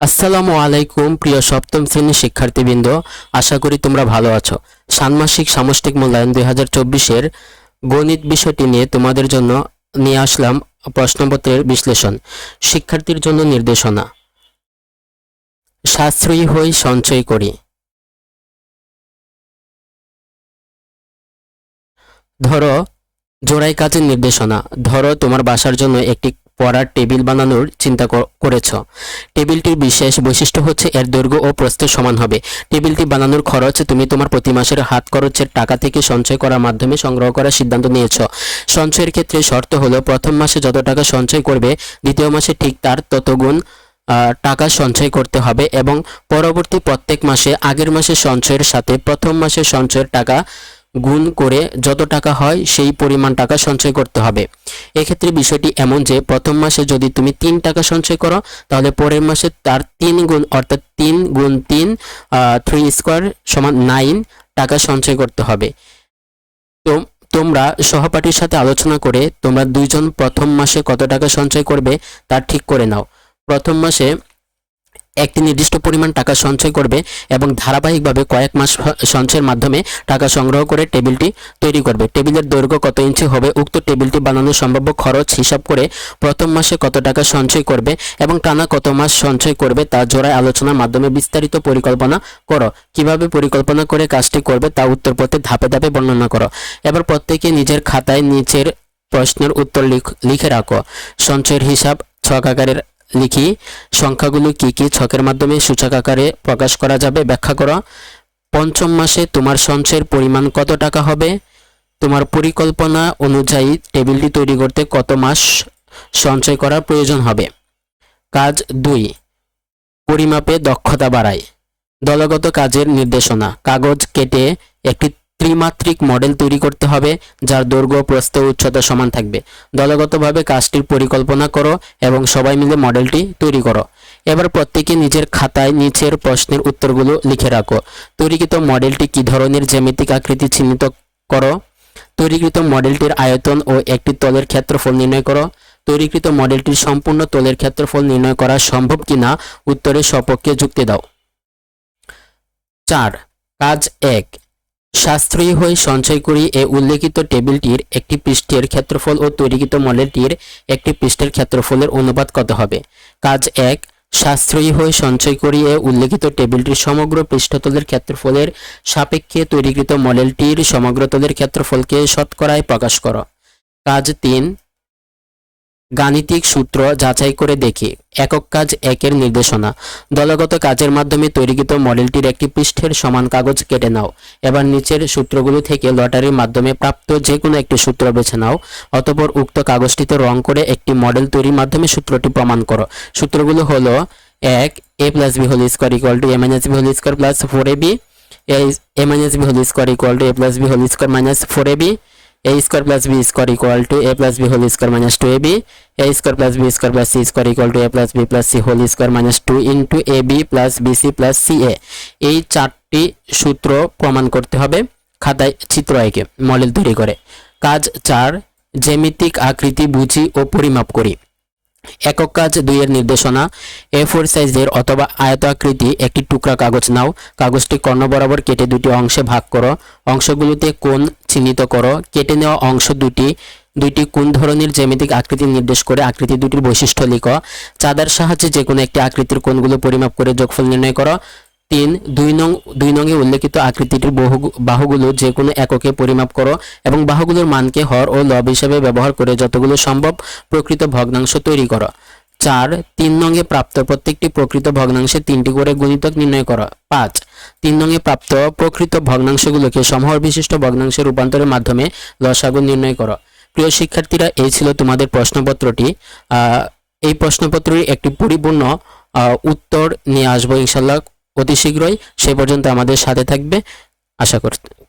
আসসালামু আলাইকুম, প্রিয় সপ্তম শ্রেণির শিক্ষার্থীবৃন্দ। আশা করি তোমরা ভালো আছো। ষান্মাসিক সামষ্টিক মূল্যায়ন দুই হাজার চব্বিশের গণিত বিষয়টি নিয়ে তোমাদের জন্য নিয়ে আসলাম প্রশ্নপত্রের বিশ্লেষণ, শিক্ষার্থীর জন্য নির্দেশনা। সাশ্রয়ী হই, সঞ্চয় করি। ধরো, জোড়াই কাজের নির্দেশনা। ধরো, তোমার বাসার জন্য একটি পড়ার টেবিল বানানোর চিন্তা কর- করেছ। টেবিলটির বিশেষ বৈশিষ্ট্য হচ্ছে এর দৈর্ঘ্য ও প্রস্থ সমান হবে। টেবিলটি বানানোর খরচ তুমি তোমার প্রতি মাসের হাত খরচের টাকা থেকে সঞ্চয় করার মাধ্যমে সংগ্রহ করার সিদ্ধান্ত নিয়েছো। সঞ্চয়ের ক্ষেত্রে শর্ত হলো, প্রথম মাসে যত টাকা সঞ্চয় করবে, দ্বিতীয় মাসে ঠিক তার তত গুণ টাকা সঞ্চয় করতে হবে এবং পরবর্তী প্রত্যেক মাসে আগের মাসের সঞ্চয়ের সাথে প্রথম মাসের সঞ্চয়ের টাকা গুণ করে যত টাকা হয়, সেই পরিমাণ টাকা সঞ্চয় করতে হবে। এক্ষেত্রে বিষয়টি এমন যে, প্রথম মাসে যদি তুমি তিন টাকা সঞ্চয় করো, তাহলে পরের মাসে তার তিন গুণ, অর্থাৎ তিন গুণ তিন থ্রি স্কোয়ার সমান নাইন টাকা সঞ্চয় করতে হবে। তো তোমরা সহপাঠীর সাথে আলোচনা করে তোমরা দুইজন প্রথম মাসে কত টাকা সঞ্চয় করবে, তা ঠিক করে নাও। প্রথম মাসে একটি নির্দিষ্ট পরিমাণ টাকা সঞ্চয় করবে এবং ধারাবাহিকভাবে কয়েক মাস সঞ্চয়ের মাধ্যমে টাকা সংগ্রহ করে টেবিলটি তৈরি করবে। টেবিলের দৈর্ঘ্য কত ইঞ্চি হবে? উক্ত টেবিলটি বানানোর সম্ভাব্য খরচ হিসাব করে প্রথম মাসে কত টাকা সঞ্চয় করবে এবং টানা কত মাস সঞ্চয় করবে তা জোড়ায় আলোচনার মাধ্যমে বিস্তারিত পরিকল্পনা করো। কীভাবে পরিকল্পনা করে কাজটি করবে তা উত্তরপত্রে ধাপে ধাপে বর্ণনা করো। এবার প্রত্যেকে নিজের খাতায় নিচের প্রশ্নের উত্তর লিখ- রাখো। সঞ্চয়ের হিসাব ছক আকারের লিখি, সংখ্যাগুলো কি কি ছকের মাধ্যমে সূচক আকারে প্রকাশ করা যাবে? ব্যাখ্যা করো। পঞ্চম মাসে তোমার সঞ্চয়ের পরিমাণ কত টাকা হবে? তোমার পরিকল্পনা অনুযায়ী টেবিলটি তৈরি করতে কত মাস সঞ্চয় করার প্রয়োজন হবে? কাজ দুই, পরিমাপে দক্ষতা বাড়ায় দলগত কাজের নির্দেশনা। কাগজ কেটে একটি ত্রিমাত্রিক মডেল তৈরি করতে হবে, যার দৈর্ঘ্য প্রস্থ উচ্চতা সমান থাকবে। দলগতভাবে কাজটির পরিকল্পনা করো এবং সবাই মিলে মডেলটি তৈরি করো। এবার প্রত্যেকে নিজের খাতায় নিচের প্রশ্নের উত্তরগুলো লিখে রাখো। তৈরিকৃত মডেলটি কি ধরনের জ্যামিতিক আকৃতি চিহ্নিত করো? তৈরিকৃত মডেলটির আয়তন ও একটি তলের ক্ষেত্রফল নির্ণয় করো। তৈরিকৃত মডেলটির সম্পূর্ণ তলের ক্ষেত্রফল নির্ণয় করা সম্ভব কিনা, উত্তরের সপক্ষে যুক্তি দাও। চার, কাজ এক। সাশ্রয়ী হয়ে সঞ্চয় করি এ উল্লেখিত টেবিলটির একটি পৃষ্ঠের ক্ষেত্রফল ও তৈরিকৃত মডেলটির একটি পৃষ্ঠের ক্ষেত্রফলের অনুপাত কত হবে? কাজ এক সাশ্রয়ী হয়ে সঞ্চয় করি এ উল্লেখিত টেবিলটির সমগ্র পৃষ্ঠতলের ক্ষেত্রফলের সাপেক্ষে তৈরিকৃত মডেলটির সমগ্রতলের ক্ষেত্রফলকে শতকরায় প্রকাশ করো। কাজ তিন গাণিতিক সূত্র যাচাই করে দেখি। একক কাজ একের নির্দেশনা। দলগত কাজের মাধ্যমে তৈরিকৃত মডেলটির একটি পৃষ্ঠের সমান কাগজ কেটে নাও। এবার নিচের সূত্রগুলো থেকে লটারির মাধ্যমে প্রাপ্ত যে কোনো একটি সূত্র বেছে নাও। অতঃপর উক্ত কাগজটিতে রং করে একটি মডেল তৈরির মাধ্যমে সূত্রটি প্রমাণ করো। সূত্রগুলো হলো এক, A plus B whole square equal to A minus B whole square plus four A B, A minus B whole square equal to A plus B whole square minus four A B a square plus b square equal to a plus b whole square minus 2ab a square plus b square plus c square equal to a plus b plus c whole square minus 2 into ab plus bc plus ca এই চারটি সূত্র প্রমাণ করতে হবে খাতায় চিত্র এঁকে model তৈরি করে কাজ চার জ্যামিতিক আকৃতি বুঝি ও পরিমাপ করি একক কাজ দুইয়ের নির্দেশনা এ ফোর সাইজের অথবা আয়তাকৃতি একটি টুকরা কাগজ নাও। কাগজটি কর্ণ বরাবর কেটে দুটি অংশে ভাগ করো। অংশগুলোতে কোণ চিহ্নিত করো। কেটে নেওয়া অংশ দুটি, দুইটি কোন ধরনের জ্যামিতিক আকৃতি নির্দেশ করে আকৃতি দুটির বৈশিষ্ট্য লিখো। চাঁদার সাহায্যে যে কোনো একটি আকৃতির কোণগুলো পরিমাপ করে যোগফল নির্ণয় করো। তিন, দুই নং, দুই নংয়ে উল্লেখিত আকৃতিটির বহু, বাহুগুলো যে কোনো এককে পরিমাপ করো এবং বাহুগুলোর মানকে হর ও লব হিসেবে ব্যবহার করে যতগুলো সম্ভব প্রকৃত ভগ্নাংশ তৈরি করো। চার, তিন নংয়ে প্রাপ্ত প্রত্যেকটি প্রকৃত ভগ্নাংশে তিনটি করে গুণিতক নির্ণয় করো। পাঁচ, তিন নংয়ে প্রাপ্ত প্রকৃত ভগ্নাংশগুলোকে সমহর বিশিষ্ট ভগ্নাংশে রূপান্তরের মাধ্যমে লসাগু নির্ণয় করো। প্রিয় শিক্ষার্থীরা, এই ছিল তোমাদের প্রশ্নপত্রটি। এই প্রশ্নপত্রের একটি পরিপূর্ণ উত্তর নিয়ে আসব ইনশাল্লাহ অতি শীঘ্রই সে পর্যন্ত আমাদের সাথে থাকবে। আশা কর-